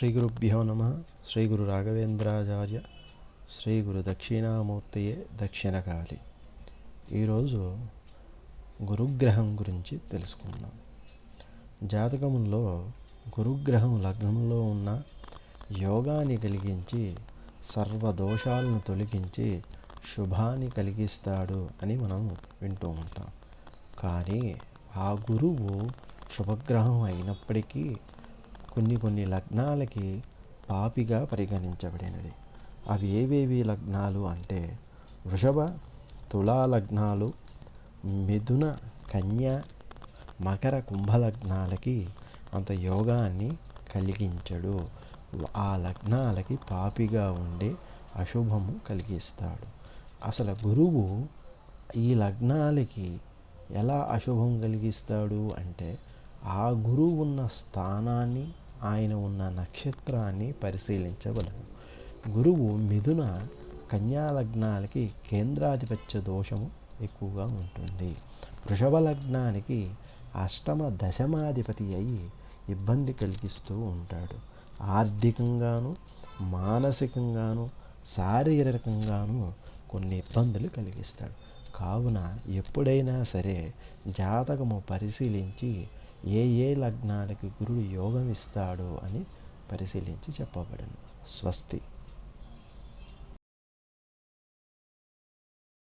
శ్రీ గురుభ్యో నమ శ్రీ గురు రాఘవేంద్రాచార్య శ్రీ గురు దక్షిణామూర్తియే దక్షిణకాళి ఈరోజు గురుగ్రహం గురించి తెలుసుకుందాం. జాతకములో గురుగ్రహం లగ్నంలో ఉన్న యోగాన్ని కలిగించి సర్వదోషాలను తొలగించి శుభాన్ని కలిగిస్తాడు అని మనం వింటూ ఉంటాం. కానీ ఆ గురువు శుభగ్రహం అయినప్పటికీ కొన్ని కొన్ని లగ్నాలకి పాపిగా పరిగణించబడినది. అవి ఏవేవి లగ్నాలు అంటే వృషభ తులా లగ్నాలు మిథున కన్య మకర కుంభ లగ్నాలకి అంత యోగాన్ని కలిగించడు. ఆ లగ్నాలకి పాపిగా ఉండి అశుభము కలిగిస్తాడు. అసలు గురువు ఈ లగ్నాలకి ఎలా అశుభం కలిగిస్తాడు అంటే ఆ గురువు ఉన్న స్థానాన్ని ఆయన ఉన్న నక్షత్రాన్ని పరిశీలించవలను గురువు మిథున కన్యా లగ్నాలకి కేంద్రాధిపత్య దోషము ఎక్కువగా ఉంటుంది. వృషభ లగ్నానికి అష్టమ దశమాధిపతి అయి ఇబ్బంది కలిగిస్తూ ఉంటాడు. ఆర్థికంగాను మానసికంగాను శారీరకంగాను కొన్ని ఇబ్బందులు కలిగిస్తాడు. కావున ఎప్పుడైనా సరే జాతకము పరిశీలించి ఏ ఏ లగ్నాలకు గురుడు యోగం ఇస్తాడో అని పరిశీలించి చెప్పబడను స్వస్తి.